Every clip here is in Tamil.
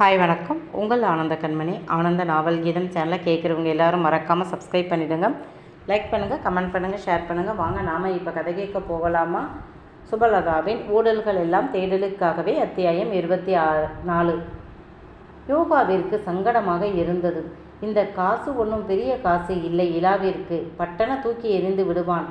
ஹாய் வணக்கம். உங்கள் ஆனந்த கண்மணி. ஆனந்த நாவல் கீதம் சேனலை கேட்குறவங்க எல்லாரும் மறக்காமல் சப்ஸ்கிரைப் பண்ணிவிடுங்க லைக் பண்ணுங்கள் கமெண்ட் பண்ணுங்கள் ஷேர் பண்ணுங்கள் வாங்க நாம் இப்போ கதை கேட்க போகலாமா? சுபலதாவின் ஊடல்கள் எல்லாம் தேடலுக்காகவே அத்தியாயம் இருபத்தி ஆறு நாலு. யோகாவிற்கு சங்கடமாக இருந்தது. இந்த காசு ஒன்றும் பெரிய காசு இல்லை. இலாவிற்கு பட்டண தூக்கி எறிந்து விடுவான்.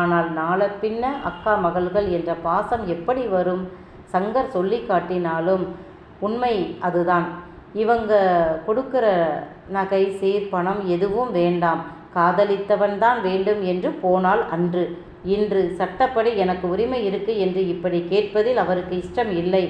ஆனால் நாள பின்ன அக்கா மகள்கள் என்ற பாசம் எப்படி வரும்? சங்கர் சொல்லி காட்டினாலும் உண்மை அதுதான். இவங்க கொடுக்கிற நகை சீர் பணம் எதுவும் வேண்டாம். காதலித்தவன் தான் வேண்டும் என்று போனால் அன்று. இன்று சட்டப்படி எனக்கு உரிமை இருக்கு என்று இப்படி கேட்பதில் அவருக்கு இஷ்டம் இல்லை.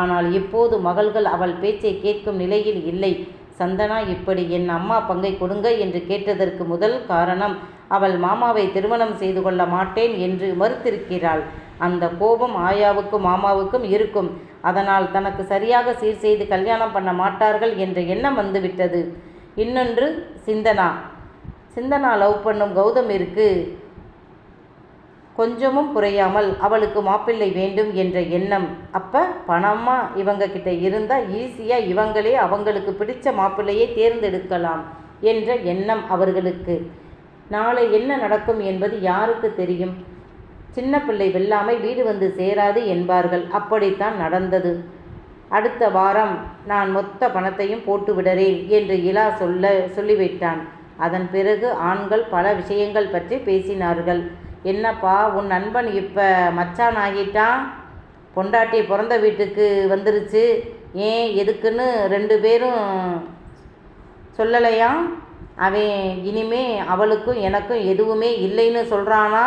ஆனால் இப்போது மகள்கள் அவள் பேச்சை கேட்கும் நிலையில் இல்லை. சந்தனா இப்படி என் அம்மா பங்கை கொடுங்க என்று கேட்டதற்கு முதல் காரணம் அவள் மாமாவை திருமணம் செய்து கொள்ள மாட்டேன் என்று மறுத்திருக்கிறாள். அந்த கோபம் ஆயாவுக்கும் மாமாவுக்கும் இருக்கும். அதனால் தனக்கு சரியாக சீர் செய்து கல்யாணம் பண்ண மாட்டார்கள் என்ற எண்ணம் வந்துவிட்டது. இன்னொன்று சிந்தனா. சிந்தனா லவ் பண்ணும் கௌதம் இருக்கு கொஞ்சமும் குறையாமல் அவளுக்கு மாப்பிள்ளை வேண்டும் என்ற எண்ணம். அப்போ பணமாக இவங்க கிட்ட இருந்தால் ஈஸியாக இவங்களே அவங்களுக்கு பிடிச்ச மாப்பிள்ளையை தேர்ந்தெடுக்கலாம் என்ற எண்ணம் அவர்களுக்கு. நாளை என்ன நடக்கும் என்பது யாருக்கு தெரியும்? சின்ன பிள்ளை வெல்லாமை வீடு வந்து சேராது என்பார்கள். அப்படித்தான் நடந்தது. அடுத்த வாரம் நான் மொத்த பணத்தையும் போட்டு விடுறேன் என்று இலா சொல்ல சொல்லிவிட்டான். அதன் பிறகு ஆண்கள் பல விஷயங்கள் பற்றி பேசினார்கள். என்னப்பா உன் நண்பன் இப்போ மச்சான் ஆகிட்டான்? பொண்டாட்டி பிறந்த வீட்டுக்கு வந்துருச்சு. ஏன் எதுக்குன்னு ரெண்டு பேரும் சொல்லலையா? அவன் இனிமே அவளுக்கும் எனக்கும் எதுவுமே இல்லைன்னு சொல்கிறானா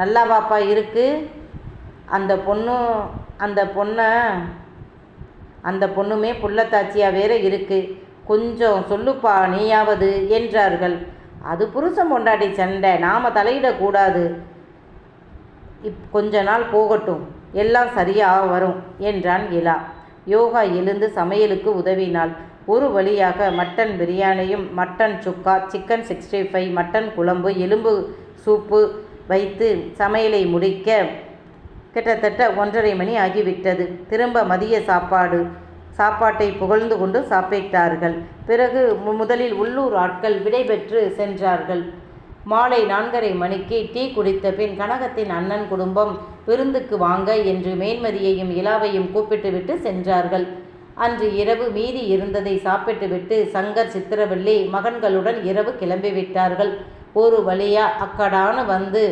நல்லா பாப்பா இருக்குது அந்த பொண்ணு அந்த பொண்ணை அந்த பொண்ணுமே புள்ளத்தாச்சியாக வேற இருக்குது கொஞ்சம் சொல்லுப்பா நீயாவது என்றார்கள். அது புருஷன் பொண்டாட்டி சண்டை நாம் தலையிடக்கூடாது இப் கொஞ்ச நாள் போகட்டும் எல்லாம் சரியாக வரும் என்றான் இலா. யோகா எழுந்து சமையலுக்கு உதவினாள். ஒரு வழியாக மட்டன் பிரியாணியும் மட்டன் சுக்கா சிக்கன் சிக்ஸ்டி ஃபைவ் மட்டன் குழம்பு எலும்பு சூப்பு வைத்து சமையலை முடிக்க கிட்டத்தட்ட ஒன்றரை மணி ஆகிவிட்டது. திரும்ப மதிய சாப்பாடு சாப்பாட்டை புகழ்ந்து கொண்டு சாப்பிட்டார்கள். பிறகு மு- முதலில் உள்ளூர் ஆட்கள் விடைபெற்று சென்றார்கள். மாலை நான்கரை மணிக்கு டீ குடித்த பின் கனகத்தின் அண்ணன் குடும்பம் விருந்துக்கு வாங்க என்று மேன்மதியையும் இலாவையும் கூப்பிட்டுவிட்டு சென்றார்கள். அன்று இரவு மீதி இருந்ததை சாப்பிட்டுவிட்டு சங்கர் சித்திரவள்ளி மகன்களுடன் இரவு கிளம்பிவிட்டார்கள். ஒரு வழியாக அக்கடான வந்து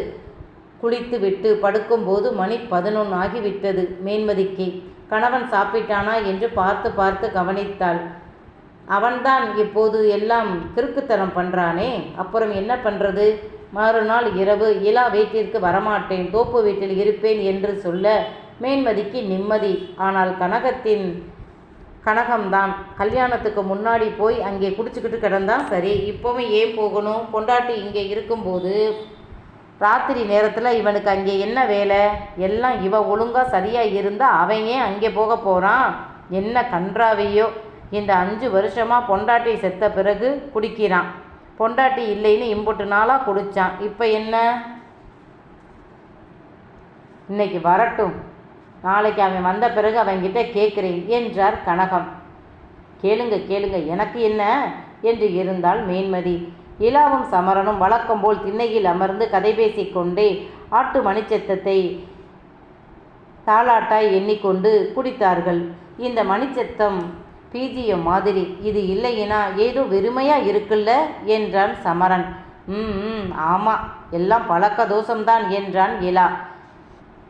குளித்துவிட்டு படுக்கும்போது மணி பதினொன்று ஆகிவிட்டது. மேன்மதிக்கு கணவன் சாப்பிட்டானா? என்று பார்த்து பார்த்து கவனித்தாள். அவன்தான் இப்போது எல்லாம் கிறுக்குத்தனம் பண்ணுறானே அப்புறம் என்ன பண்ணுறது மறுநாள் இரவு இலா வீட்டிற்கு வரமாட்டேன் தோப்பு வீட்டில் இருப்பேன் என்று சொல்ல மேன்மதிக்கு நிம்மதி. ஆனால் கனகத்தின் கனகம்தான். கல்யாணத்துக்கு முன்னாடி போய் அங்கே குடிச்சுக்கிட்டு கிடந்தா சரி இப்போவும் ஏன் போகணும்? பொண்டாட்டி இங்கே இருக்கும்போது ராத்திரி நேரத்தில் இவனுக்கு அங்கே என்ன வேலை? எல்லாம் இவ ஒழுங்காக சரியாக இருந்தால் அவன் ஏன் அங்கே போக போகிறான் என்ன கன்றாவையோ. இந்த அஞ்சு வருஷமாக பொண்டாட்டி செத்த பிறகு குடிக்கிறான். பொண்டாட்டி இல்லைன்னு இம்புட்டு நாளாக குடித்தான் இப்போ என்ன? இன்னைக்கு வரட்டும். நாளைக்கு அவன் வந்த பிறகு அவன்கிட்ட கேட்குறேன் என்றார் கனகம். கேளுங்க கேளுங்க எனக்கு என்ன? என்று இருந்தால் மேன்மதி. இலாவும் சமரனும் வழக்கம் போல் திண்ணையில் அமர்ந்து கதை பேசிக்கொண்டே ஆட்டு மணிச்சத்தத்தை தாளாட்டாய் எண்ணிக்கொண்டு குடித்தார்கள். இந்த மணிச்சத்தம் பீஜியம் மாதிரி. இது இல்லையினா ஏதோ வெறுமையா இருக்குல்ல? என்றான் சமரன். ம் ம் ஆமாம் எல்லாம் பழக்க தோஷம்தான் என்றான் இலா.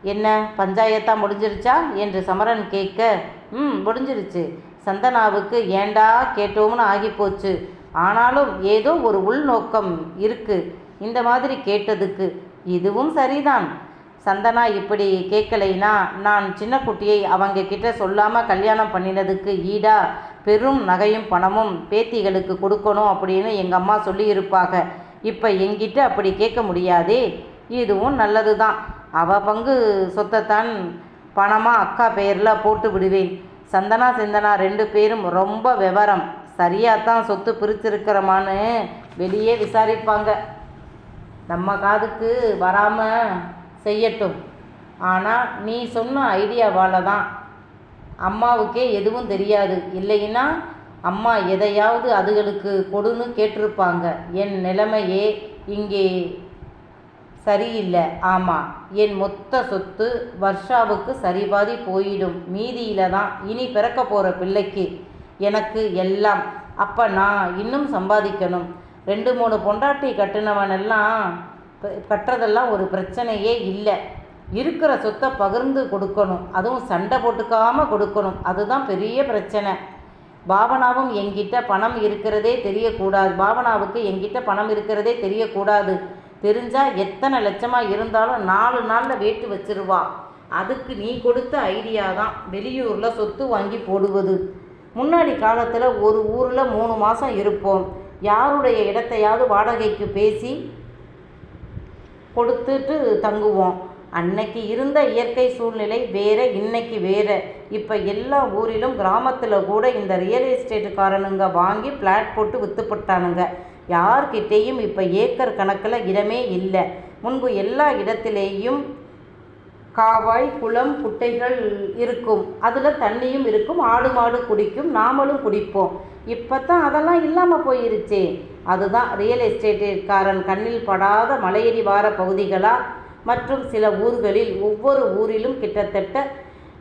என்ன பஞ்சாயத்தா முடிஞ்சிருச்சா? என்று சமரன் கேட்க ம் முடிஞ்சிருச்சு. சந்தனாவுக்கு ஏண்டா கேட்டோம்னு ஆகிப்போச்சு. ஆனாலும் ஏதோ ஒரு உள்நோக்கம் இருக்கு. இந்த மாதிரி கேட்டதுக்கு இதுவும் சரிதான். சந்தனா இப்படி கேட்கலைனா நான் சின்ன குட்டியை அவங்க கிட்ட சொல்லாமல் கல்யாணம் பண்ணினதுக்கு ஈடா? பெரும் நகையும் பணமும் பேத்திகளுக்கு கொடுக்கணும் அப்படின்னு எங்கள் அம்மா சொல்லியிருப்பாங்க இப்போ என்கிட்ட அப்படி கேட்க முடியாதே. இதுவும் நல்லது தான் அவ பங்கு சொத்தைத்தான் பணமாக அக்கா பெயரில் போட்டு விடுவேன். சந்தனா சிந்தனா ரெண்டு பேரும் ரொம்ப விவரம். சரியாக தான் சொத்து பிரிச்சிருக்கிறமான்னு வெளியே விசாரிப்பாங்க. நம்ம காதுக்கு வராமல் செய்யட்டும். ஆனால் நீ சொன்ன ஐடியாவால் தான் அம்மாவுக்கே எதுவும் தெரியாது. இல்லைன்னா அம்மா எதையாவது அதுகளுக்கு கொடுன்னு கேட்டிருப்பாங்க. என் நிலைமையே இங்கே சரியில்லை. ஆமாம் என் மொத்த சொத்து வர்ஷாவுக்கு சரிபாதி போயிடும். மீதியில தான் இனி பிறக்க போகிற பிள்ளைக்கு எனக்கு எல்லாம். அப்போ நான் இன்னும் சம்பாதிக்கணும். ரெண்டு மூணு பொண்டாட்டி கட்டினவனெல்லாம் கட்டுறதெல்லாம் ஒரு பிரச்சனையே இல்லை. இருக்கிற சொத்தை பகிர்ந்து கொடுக்கணும். அதுவும் சண்டை போட்டுக்காமல் கொடுக்கணும். அதுதான் பெரிய பிரச்சனை. பாவனாவும் என்கிட்ட பணம் இருக்கிறதே தெரியக்கூடாது. பாவனாவுக்கு என்கிட்ட பணம் இருக்கிறதே தெரியக்கூடாது. தெரிஞ்சால் எத்தனை லட்சமாக இருந்தாலும் நாலு நாளில் வேட்டு வச்சிருவா. அதுக்கு நீ கொடுத்த ஐடியா தான். வெளியூரில் சொத்து வாங்கி போடுவது. முன்னாடி காலத்தில் ஒரு ஊரில் மூணு மாதம் இருப்போம். யாருடைய இடத்தையாவது வாடகைக்கு பேசி கொடுத்துட்டு தங்குவோம். அன்னைக்கு இருந்த இயற்கை சூழ்நிலை வேற இன்னைக்கு வேற. இப்போ எல்லா ஊரிலும் கிராமத்தில் கூட இந்த ரியல் எஸ்டேட்டுக்காரனுங்க வாங்கி பிளாட் போட்டு விற்றுப்பட்டானுங்க யார்கிட்டேயும் இப்போ ஏக்கர் கணக்கில் இடமே இல்லை. முன்பு எல்லா இடத்திலேயும் காவாய் குளம் குட்டைகள் இருக்கும். அதில் தண்ணியும் இருக்கும் ஆடு மாடு குடிக்கும் நாமளும் குடிப்போம். இப்போ தான் அதெல்லாம் இல்லாமல் போயிருச்சே. அதுதான் ரியல் எஸ்டேட்டுக்காரன் கண்ணில் படாத மலையடி வார பகுதிகளா? மற்றும் சில ஊர்களில் ஒவ்வொரு ஊரிலும் கிட்டத்தட்ட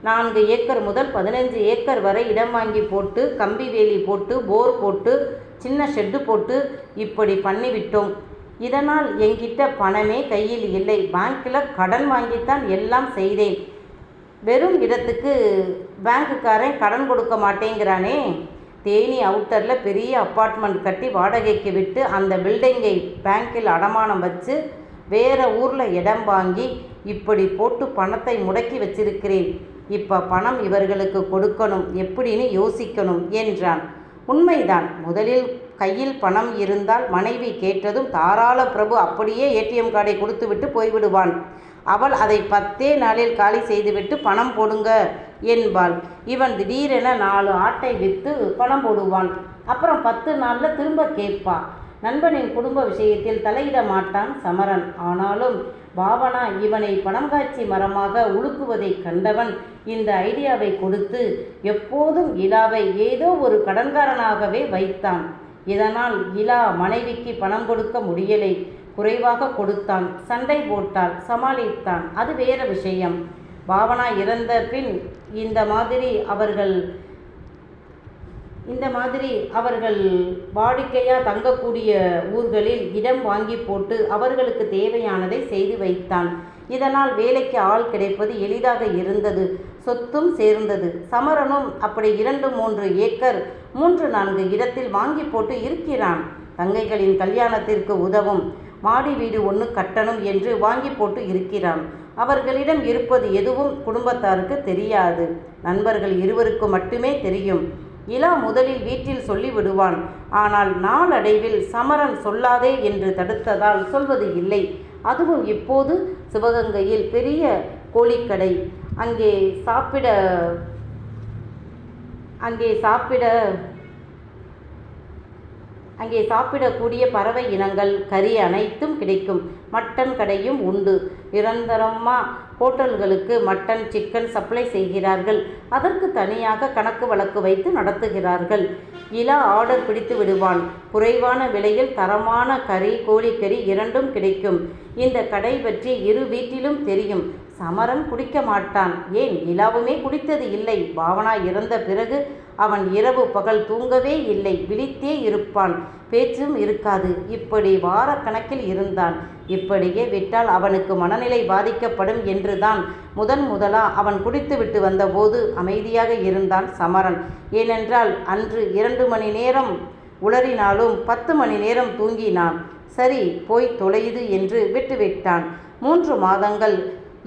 நான்கு ஏக்கர் முதல் பதினஞ்சு ஏக்கர் வரை இடம் வாங்கி போட்டு கம்பி வேலி போட்டு போர் போட்டு சின்ன ஷெட்டு போட்டு இப்படி பண்ணிவிட்டோம். இதனால் என்கிட்ட பணமே கையில் இல்லை. பேங்க்கில் கடன் வாங்கித்தான் எல்லாம் செய்தேன். வெறும் இடத்துக்கு பேங்க்குக்காரன் கடன் கொடுக்க மாட்டேங்கிறானே. தேனி அவுட்டரில் பெரிய அப்பார்ட்மெண்ட் கட்டி வாடகைக்கு விட்டு அந்த பில்டிங்கை பேங்க்கில் அடமானம் வச்சு வேறு ஊரில் இடம் வாங்கி இப்படி போட்டு பணத்தை முடக்கி வச்சிருக்கிறேன். இப்போ பணம் இவர்களுக்கு கொடுக்கணும். எப்படின்னு யோசிக்கணும் என்றான். உண்மைதான். முதலில் கையில் பணம் இருந்தால் மனைவி கேட்டதும் தாராள பிரபு அப்படியே ஏடிஎம் கார்டை கொடுத்துவிட்டு போய்விடுவான். அவள் அதை பத்தே நாளில் காலி செய்துவிட்டு பணம் போடுங்க என்பாள். இவன் திடீரென நாலு ஆட்டை விற்று பணம் போடுவான். அப்புறம் பத்து நாளில் திரும்ப கேட்பாள் நண்பனின் குடும்ப விஷயத்தில் தலையிட மாட்டான் சமரன். ஆனாலும் பாவனா இவனை பணம் காட்சி மரமாக உழுக்குவதைக் கண்டவன் இந்த ஐடியாவை கொடுத்து எப்போதும் இலாவை ஏதோ ஒரு கடன்காரனாகவே வைத்தான். இதனால் இலா மனைவிக்கு பணம் கொடுக்க முடியலை. குறைவாக கொடுத்தான். சண்டை போட்டால் சமாளித்தான். அது வேற விஷயம். பாவனா இறந்த பின் இந்த மாதிரி அவர்கள் இந்த மாதிரி அவர்கள் வாடிக்கையாக தங்கக்கூடிய ஊர்களில் இடம் வாங்கி போட்டு அவர்களுக்கு தேவையானதை செய்து வைத்தான். இதனால் வேலைக்கு ஆள் கிடைப்பது எளிதாக இருந்தது சொத்தும் சேர்ந்தது. சமரனும் அப்படி இரண்டு மூன்று ஏக்கர் மூன்று நான்கு இடத்தில் வாங்கி போட்டு இருக்கிறான். தங்கைகளின் கல்யாணத்திற்கு உதவும். மாடி வீடு ஒன்று கட்டணும் என்று வாங்கி போட்டு இருக்கிறான். அவர்களிடம் இருப்பது எதுவும் குடும்பத்தாருக்கு தெரியாது. நண்பர்கள் இருவருக்கு மட்டுமே தெரியும். இலா முதலில் வீட்டில் சொல்லிவிடுவான். ஆனால் நாளடைவில் சமரன் சொல்லாதே என்று தடுத்ததால் சொல்வது இல்லை. அதுவும் இப்போது சிவகங்கையில் பெரிய கோழிக்கடை. அங்கே சாப்பிட அங்கே சாப்பிட அங்கே சாப்பிடக்கூடிய பறவை இனங்கள் கறி அனைத்தும் கிடைக்கும். மட்டன் கடையும் உண்டு. நிரந்தரமாக ஹோட்டல்களுக்கு மட்டன் சிக்கன் சப்ளை செய்கிறார்கள். அதற்கு தனியாக கணக்கு வழக்கு வைத்து நடத்துகிறார்கள். இலா ஆர்டர் பிடித்து விடுவான். குறைவான விலையில் தரமான கறி கோழிக்கறி இரண்டும் கிடைக்கும். இந்த கடை பற்றி இரு வீட்டிலும் தெரியும். சமரன் குடிக்க மாட்டான். ஏன்? இலாவுமே குடித்தது இல்லை. பாவனா இறந்த பிறகு அவன் இரவு பகல் தூங்கவே இல்லை. விழித்தே இருப்பான். பேச்சும் இருக்காது. இப்படி வாரக்கணக்கில் இருந்தான். இப்படியே விட்டால் அவனுக்கு மனநிலை பாதிக்கப்படும் என்றுதான் முதன் முதலா அவன் குடித்துவிட்டு வந்தபோது அமைதியாக இருந்தான் சமரன். ஏனென்றால் அன்று இரண்டு மணி நேரம் உளறினாலும் பத்து மணி நேரம் தூங்கினான். சரி போய் தொலையுது என்று விட்டுவிட்டான். மூன்று மாதங்கள்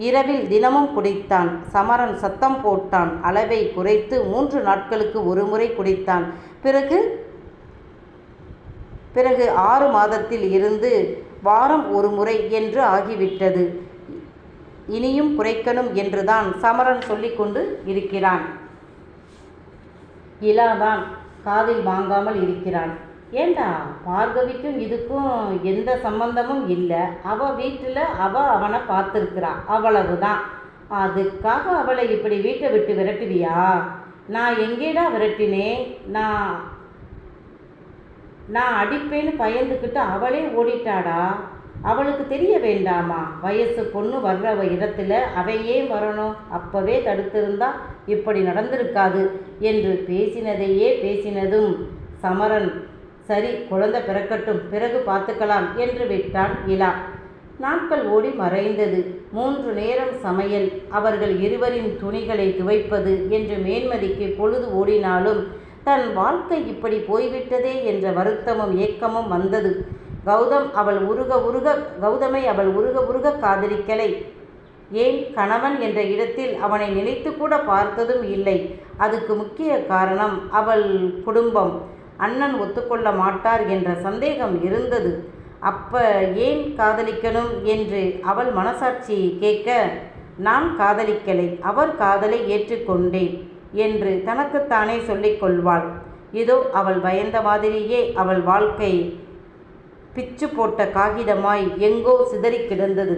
இரவில் தினமும் குடித்தான். சமரன் சத்தம் போட்டான். அளவை குறைத்து மூன்று நாட்களுக்கு ஒரு முறை குடித்தான். பிறகு பிறகு ஆறு மாதத்தில் இருந்து வாரம் ஒரு முறை என்று ஆகிவிட்டது. இனியும் குறைக்கணும் என்றுதான் சமரன் சொல்லிக்கொண்டு இருக்கிறான். இலாதான் காதில் வாங்காமல் இருக்கிறான். ஏண்டா பார்கவிக்கும் இதுக்கும் எந்த சம்பந்தமும் இல்லை. அவ வீட்டில் அவ அவனை பார்த்துருக்குறா. அவ்வளவுதான். அதுக்காக அவளை இப்படி வீட்டை விட்டு விரட்டுவியா? நான் எங்கேடா விரட்டினேன்? நான் நான் அடிப்பேன்னு பயந்துக்கிட்டு அவளே ஓடிட்டாடா. அவளுக்கு தெரிய வேண்டாமா? வயசு பொண்ணு வர்ற இடத்துல அவன் ஏன் வரணும்? அப்பவே தடுத்திருந்தா இப்படி நடந்திருக்காது என்று பேசினதையே பேசினதும் சமரன் சரி குழந்தை பிறக்கட்டும் பிறகு பார்த்துக்கலாம் என்று விட்டான் இலா. நாட்கள் ஓடி மறைந்தது. மூன்று நேரம் சமையல். அவர்கள் இருவரின் துணிகளை துவைப்பது என்று மேன்மதிக்கு பொழுது ஓடினாலும் தன் வாழ்க்கை இப்படி போய்விட்டதே என்ற வருத்தமும் ஏக்கமும் வந்தது. கௌதம் அவள் உருக உருக கௌதமை அவள் உருக உருக காதலிக்கலை. ஏன் கணவன் என்ற இடத்தில் அவனை நினைத்து கூட பார்த்ததும் இல்லை. அதுக்கு முக்கிய காரணம் அவள் குடும்பம். அண்ணன் ஒத்துக்கொள்ள மாட்டார் என்ற சந்தேகம் இருந்தது. அப்ப ஏன் காதலிக்கணும் என்று அவள் மனசாட்சி கேட்க நான் காதலிக்கலை. அவர் காதலை ஏற்றுக்கொண்டேன். என்று தனக்குத்தானே சொல்லிக் கொள்வாள். இதோ அவள் பயந்த மாதிரியே அவள் வாழ்க்கை பிச்சு போட்ட காகிதமாய் எங்கோ சிதறி கிடந்தது.